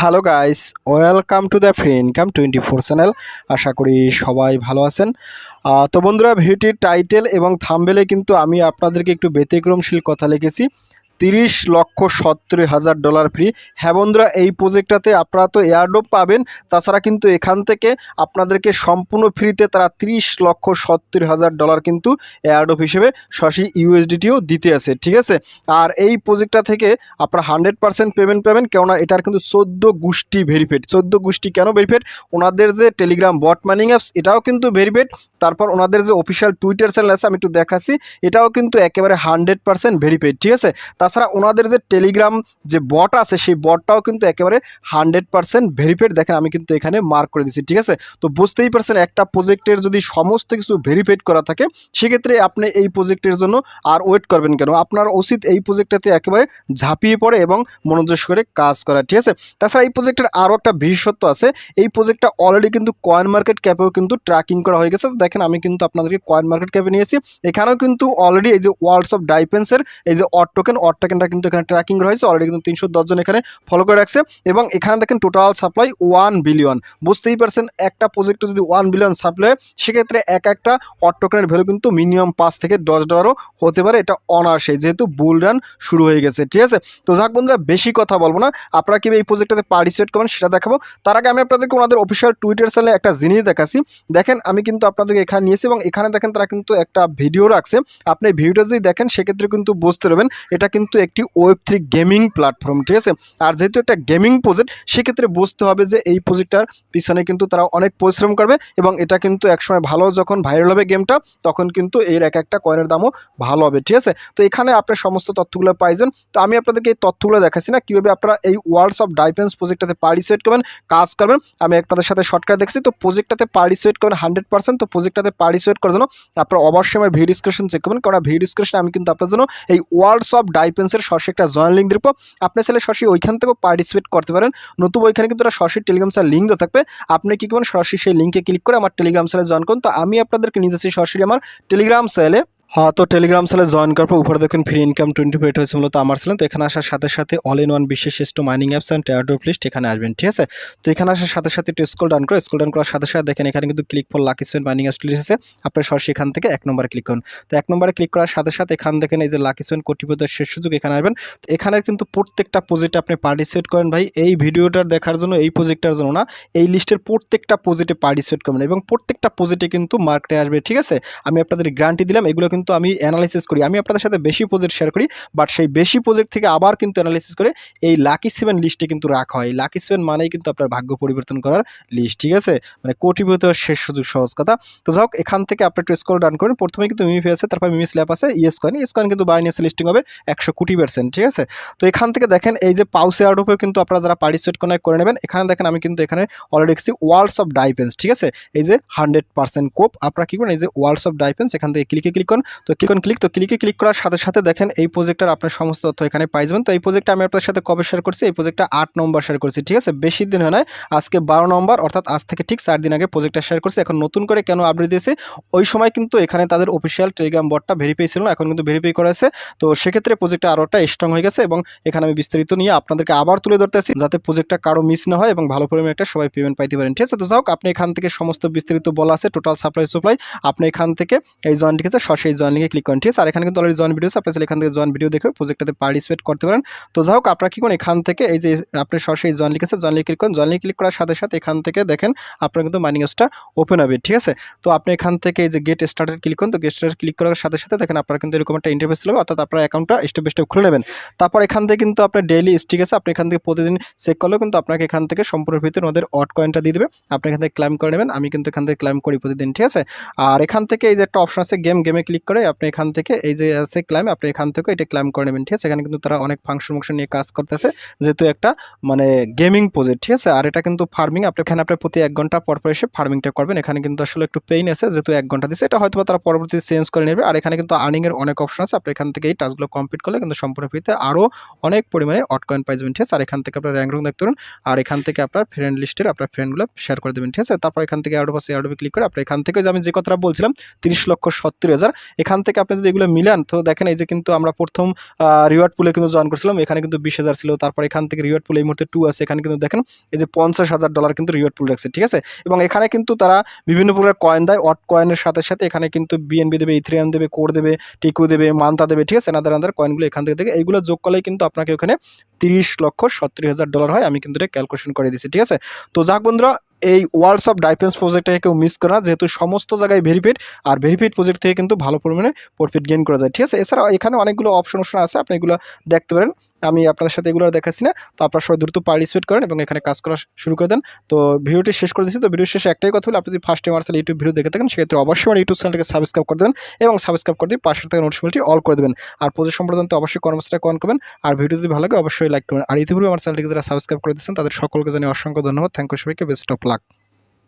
Hello guys, welcome to the free income twenty four channel. আশা করি সবাই ভালো আছেন। তো বন্ধুরা, ভিডিওটির টাইটেল এবং থাম্বেলে কিন্তু আমি আপনাদেরকে একটু ব্যতিক্রমশীল কথা লিখেছি। তিরিশ লক্ষ সত্তর হাজার ডলার ফ্রি হ্যাঁ বন্ধুরা, এই প্রজেক্টটাতে আপনারা তো এয়ারডোপ পাবেন। তাছাড়া কিন্তু এখান থেকে আপনাদেরকে সম্পূর্ণ ফ্রিতে তারা তিরিশ লক্ষ সত্তর হাজার ডলার কিন্তু এয়ারডোপ হিসেবে শশী ইউএসডিটিও দিতে আছে, ঠিক আছে? আর এই প্রজেক্টটা থেকে আপনারা হান্ড্রেড পার্সেন্ট পেমেন্ট পাবেন, কেননা এটার কিন্তু চোদ্দ গোষ্ঠী ভেরিফাইড চোদ্দ গোষ্ঠী কেন ভেরিফাইড ওনাদের যে টেলিগ্রাম বট মাইনিং অ্যাপস এটাও কিন্তু ভেরিফাইড তারপর ওনাদের যে অফিসিয়াল টুইটার চ্যানেল আছে, আমি একটু দেখাচ্ছি, এটাও কিন্তু একেবারে হান্ড্রেড পার্সেন্ট ভেরিফাইড ঠিক আছে? তাছাড়া ওনাদের যে টেলিগ্রাম যে বট আছে, সেই বটটাও কিন্তু একেবারে হান্ড্রেড পার্সেন্ট ভেরিফাইড। দেখেন, আমি কিন্তু এখানে মার্ক করে দিচ্ছি ঠিক আছে? তো বুঝতেই পারছেন, একটা প্রজেক্টের যদি সমস্ত কিছু ভেরিফাইড করা থাকে, সেক্ষেত্রে আপনি এই প্রজেক্টের জন্য আর ওয়েট করবেন কেন? আপনার উচিত এই প্রজেক্টটাতে একেবারে ঝাঁপিয়ে পড়ে এবং মনোযোগ করে কাজ করা, ঠিক আছে? তাছাড়া এই প্রজেক্টের আরও একটা বিশেষত্ব আছে, এই প্রজেক্টটা অলরেডি কিন্তু কয়েন মার্কেট ক্যাপেও কিন্তু ট্র্যাকিং করা হয়ে গেছে। তো দেখেন, আমি কিন্তু আপনাদেরকে কয়েন মার্কেট ক্যাপে নিয়েছি। এখানেও কিন্তু অলরেডি এই যে ওয়ার্ল্ডস অফ ডাইপেন্সের এই যে অট টোকেন অট টোকেনটা কিন্তু এখানে ট্র্যাকিং রয়েছে। অলরেডি কিন্তু তিনশো দশজন এখানে ফলো করে রাখছে। এবং এখানে দেখেন টোটাল সাপ্লাই ওয়ান বিলিয়ন বুঝতেই পারছেন, একটা প্রজেক্টে যদি ওয়ান বিলিয়ন সাপ্লাই সেক্ষেত্রে এক একটা অট টোকেনের ভ্যালু কিন্তু মিনিমাম পাঁচ থেকে দশ ডলারও হতে পারে। এটা অনার্সে যেহেতু বুল রান শুরু হয়ে গেছে, ঠিক আছে? তো যাক বন্ধুরা, বেশি কথা বলব না। আপনারা কীভাবে এই প্রজেক্টটাতে পার্টিসিপেট করবেন সেটা দেখাবো। তার আগে আমি আপনাদেরকে ওনাদের অফিসিয়াল টুইটার চ্যানেলে একটা জিনিস দেখাচ্ছি। দেখেন, আমি কিন্তু আপনাদেরকে এখানে নিয়েছি এবং এখানে দেখেন তারা কিন্তু একটা ভিডিও রাখছে। আপনি ভিডিওটা যদি দেখেন, সেক্ষেত্রে কিন্তু বুঝতে পারবেন, এটা কিন্তু একটি ওয়েব থ্রি গেমিং প্ল্যাটফর্ম ঠিক আছে? আর যেহেতু একটা গেমিং প্রজেক্ট সেক্ষেত্রে বুঝতে হবে যে এই প্রজেক্টটার পিছনে কিন্তু তারা অনেক পরিশ্রম করবে এবং এটা কিন্তু একসময় ভালো যখন ভাইরাল হবে গেমটা তখন কিন্তু এর এক একটা কয়েনের দামও ভালো হবে, ঠিক আছে? তো এখানে আপনার সমস্ত তথ্যগুলো পাইছেন। তো আমি আপনাদেরকে এই তথ্যগুলো দেখাচ্ছি না, কীভাবে আপনারা এই ওয়ার্ল্ডস অফ ডাইপেন্স প্রজেক্টটাতে পার্টিসিপেট করবেন, কাজ করবেন। আমি আপনাদের সাথে শর্টকাট দেখছি, তো প্রজেক্টটাতে পার্টিসিপেট করবেন হান্ড্রেড পার্সেন্ট তো প্রজেক্টটাতে পার্টিসিপেট করার জন্য আপনারা অবশ্যই আমার ভিডিও ডিসক্রিপশন চেক করবেন কারণ ভিডিও ডিসক্রিপশনে আমি কিন্তু আপনার জন্য এই ওয়ার্ল্ডস অফ ডাইপেন্সের সরাসরি একটা জয়েন লিঙ্ক দিব আপনার ছেলে সরাসরি ওইখান থেকেও পার্টিসিপেট করতে পারেন। নতুবা ওইখানে কিন্তু একটা টেলিগ্রাম স্যার লিঙ্ক থাকবে। আপনি কি করবেন? সরাসরি সেই লিঙ্কে ক্লিক করে আমার টেলিগ্রাম স্যারে জয়েন করুন। তো আমি আপনাদেরকে নিয়ে যাচ্ছি সরাসরি আমার টেলিগ্রাম স্যালে হ্যাঁ তো টেলিগ্রাম সেলে জয়েন করার পর উপরে দেখুন ফ্রি ইনকাম টোয়েন্টি ফাইভ হয়েছে মূলত আমার ছিলেন তো এখানে আসার সাথে সাথে অল ইন ওয়ান বিশ্বের শ্রেষ্ঠ মাইনিং অ্যাপস অ্যান্ড টেয়ারডোপ লিস্ট এখানে আসবেন, ঠিক আছে? তো এখানে আসার সাথে সাথে একটু স্কুল ডাউন করে স্কুল ডাউন করার সাথে সাথে দেখেন এখানে কিন্তু click for lucky seven mining apps list আছে। আপনার সরাসরি এখান থেকে এক নম্বরে ক্লিক করুন। তো এক নম্বরে ক্লিক করার সাথে সাথে এখান দেখেন এই যে লাকি সেভেন কোটিপতির শেষ সুযোগ এখানে আসবেন। তো এখানের কিন্তু প্রত্যেকটা প্রজেক্টে আপনি পার্টিসিপেট করেন ভাই। এই ভিডিওটার দেখার জন্য, এই প্রজেক্টটার জন্য না, এই লিস্টের প্রত্যেকটা প্রজেক্টে পার্টিসিপেট করবেন এবং প্রত্যেকটা প্রজেক্টে কিন্তু মার্কেটে আসবে, ঠিক আছে? আমি আপনাদের গ্যারান্টি দিলাম, এগুলো কিন্তু আমি অ্যানালাইসিস করি। আমি আপনাদের সাথে বেশি প্রজেক্ট শেয়ার করি বাট সেই বেশি প্রজেক্ট থেকে আবার কিন্তু অ্যানালাইসিস করে এই লাকি সেভেন লিস্টে কিন্তু রাখা হয়। লাকি সেভেন মানেই কিন্তু আপনার ভাগ্য পরিবর্তন করার লিস্ট ঠিক আছে? মানে কোটিপতি শেষ সুযোগ, সহজ কথা। তো যাই হোক, এখান থেকে আপনি একটু স্কোর ডান করেন। প্রথমে কিন্তু মিমি আছে, তারপর মিমি স্ল্যাপ আছে ইয়েস কয়েন ইয়েস কয়েন কিন্তু বাইনিয়াসে লিস্টিং হবে একশো কোটি পার্সেন্ট ঠিক আছে? তো এখান থেকে দেখেন, এই যে পাউসে আউটপেও কিন্তু আপনারা যারা পার্টিসিপেট করে করে নেবেন, এখানে দেখেন আমি কিন্তু এখানে অলরেডি দেখছি ওয়ার্ল্ডস অফ ডাইপেন্স ঠিক আছে? এই যে হান্ড্রেড পার্সেন্ট কোপ, আপনারা কী করেন, এই যে ওয়ার্ল্ডস অফ ডাইপেন্স এখান থেকে ক্লিকে ক্লিক করুন। তো ক্লিক অন ক্লিক তো ক্লিকে ক্লিক করার সাথে সাথে দেখেন এই প্রজেক্টটার আপনার সমস্ত তথ্য এখানে পাই যাবেন। তো এই প্রজেক্টটা আমি আপনার সাথে কবে শেয়ার করছি? এই প্রজেক্টটা আট নম্বর শেয়ার করছি, ঠিক আছে? বেশি দিন হয় না আজকে বারো নম্বর, অর্থাৎ আজ থেকে ঠিক চার দিন আগে প্রজেক্টটা শেয়ার করছি। এখন নতুন করে কেন আপডেট দিয়েছে? ওই সময় কিন্তু এখানে তাদের অফিসিয়াল টেলিগ্রাম বটটা ভেরিফাই ছিল না, এখন কিন্তু ভেরিফাই করা আছে। তো সেক্ষেত্রে প্রজেক্টটা আরোটা স্ট্রং হয়ে গেছে এবং এখানে আমি বিস্তারিত নিয়ে আপনাদেরকে আবার তুলে ধরতেছি যাতে প্রজেক্টটা কারও মিস না হয় এবং ভালো পরিমাণে একটা সবাই পেমেন্ট পাইতে পারেন, ঠিক আছে? তো যাও আপনি এখান থেকে সমস্ত বিস্তারিত বলা আছে টোটাল সাপ্লাই সাপ্লাই আপনি এখান থেকে এই জয়েন লিখেছে সরাসরি জয়েন লিখে ক্লিক করেন, ঠিক আছে? আর এখানে কিন্তু অলরেডি জয়েন ভিডিও আছে, আপনি এখান থেকে জয়েন ভিডিও দেখে প্রজেক্টটাতে পার্টিসিপেট করতে পারেন। তো যাই হোক, আপনারা কি করেন এখান থেকে, এই যে আপনি সরাসরি জয়েন লিখেছে জয়েন লিখে ক্লিক করেন জয়েন লিখে ক্লিক করার সাথে সাথে এখান থেকে দেখেন, আপনার কিন্তু মাইনিং অ্যাপসটা ওপেন হবে, ঠিক আছে? তো আপনি এখান থেকে এই যে গেট স্টার্টের ক্লিক করুন, তো গেট স্টার্ট ক্লিক করার সাথে সাথে দেখেন আপনার কিন্তু এরকম একটা ইন্টারফেস হবে অর্থাৎ আপনার অ্যাকাউন্টটা স্টেপ বাই স্টেপ খুলে নেবেন। তারপর এখান থেকে কিন্তু আপনার ডেইলি স্টিক আছে, আপনি এখান থেকে প্রতিদিন চেক করলেও কিন্তু আপনাকে এখান থেকে সম্পূর্ণ ভিতরে ওদের অট কয়েনটা দিয়ে দেবে। আপনি এখান থেকে ক্লাইম করে নেবেন, আমি কিন্তু এখান থেকে ক্লাইম করি প্রতিদিন, ঠিক আছে? আর এখান থেকে এই যে একটা অপশন আছে গেম গেমে ক্লিক করে আপনি এখান থেকে এই যে আছে ক্লাইম আপনি এখান থেকে এটা ক্লাইম করে নেবেন, ঠিক আছে? এখানে কিন্তু তারা অনেক ফাংশন ফাংশন নিয়ে কাজ করতেছে, যেহেতু একটা মানে গেমিং প্রজেক্ট ঠিক আছে? আর এটা কিন্তু ফার্মিং আপনি এখানে আপনার প্রতি এক ঘণ্টা পর পর এসে ফার্মিংটা করবেন, এখানে কিন্তু আসলে একটু পেইন আছে, যেহেতু এক ঘণ্টা দিচ্ছে এটা হয়তো তারা পরবর্তীতে চেঞ্জ করে নেবে, আর এখানে কিন্তু আর্নিংয়ের অনেক অপশন আছে, আপনি এখান থেকে এই টাস্কগুলো কমপ্লিট করলে কিন্তু সম্পূর্ণ ফ্রিতে আরও অনেক পরিমাণে অট কয়েন পাই যাবেন, ঠিক আছে? আর এখান থেকে আপনার র্যাঙ্ক রুম দেখতে পারেন, আর এখান থেকে আপনার ফ্রেন্ড লিস্টের আপনার ফ্রেন্ডগুলো শেয়ার করে দেবেন, ঠিক আছে? তারপর এখান থেকে অ্যাডোপ আছে অ্যাডোপে ক্লিক করে, আপনি এখান থেকে যে আমি যে কথাটা বলছিলাম, তিরিশ লক্ষ সত্তর হাজার এখান থেকে আপনি যদি এগুলো মিলান, তো দেখেন এই যে কিন্তু আমরা প্রথম রিওয়ার্ড পুলে কিন্তু জয়েন করছিলাম, এখানে কিন্তু বিশ হাজার ছিল। তারপর এখান থেকে রিওয়ার্ড পুল এই মুহূর্তে টু আছে। এখানে কিন্তু দেখেন, এই যে পঞ্চাশ হাজার ডলার কিন্তু রিওয়ার্ড পুল রাখছে, ঠিক আছে? এবং এখানে কিন্তু তারা বিভিন্ন প্রকার কয়েন দেয়। অট কয়েনের সাথে সাথে এখানে কিন্তু বিএনবি দেবে ইথ্রিয়াম দেবে কোর দেবে টিকু দেবে মান্তা দেবে, ঠিক আছে? এনাদের আন্দার কয়েনগুলো এখান থেকে থেকে এইগুলো যোগ করলেই কিন্তু আপনাকে ওখানে তিরিশ লক্ষ সত্তর হাজার ডলার হয়। আমি কিন্তু এটা ক্যালকুলেশন করে দিচ্ছি ঠিক আছে? তো যাক বন্ধুরা এই ওয়ার্ল্ডস অফ ডাইফেন্স প্রজেক্টটাকে কেউ মিস করে না, যেহেতু সমস্ত জায়গায় ভেরিফাইড আর ভেরিফাইড প্রজেক্ট থেকে কিন্তু ভালো পরিমাণে প্রফিট গেইন করা যায়। ঠিক আছে, এছাড়াও এখানে অনেকগুলো অপশন অপশন আছে, আপনি এগুলো দেখতে পারেন। আমি আপনাদের সাথে এগুলো দেখাচ্ছি না, তো আপনারা সবাই দ্রুত পার্টিসিপেট করেন এবং এখানে কাজ করা শুরু করে দেন। তো ভিডিওটি শেষ করে দিচ্ছি, তো ভিডিও শেষে একটাই কথা বলে, আপনি যদি ফার্স্ট টাইম আর্সেল ইউটিউব ভিডিও দেখে থাকেন, সেক্ষেত্রে অবশ্যই আমার ইউটিউব চ্যানেলকে সাবস্ক্রাইব করে দেবেন এবং সাবস্ক্রাইব করে দিয়ে পাশে থাকা নোটিফিকেশনটি অল করে দেবেন। আর প্রজেক্ট সম্পর্কে অবশ্যই কর্মসূচিটা কন করবেন, আর ভিডিও যদি ভালো লাগে অবশ্যই লাইক করবেন। আর ইতিপূর্বে আমার চ্যানেলটিকে যারা সাবস্ক্রাইব করে দিচ্ছেন তাদের সকলকে জানিয়ে অসংখ্য ধন্যবাদ। থ্যাংক ইউ সবাইকে বেস্ট অফ লাক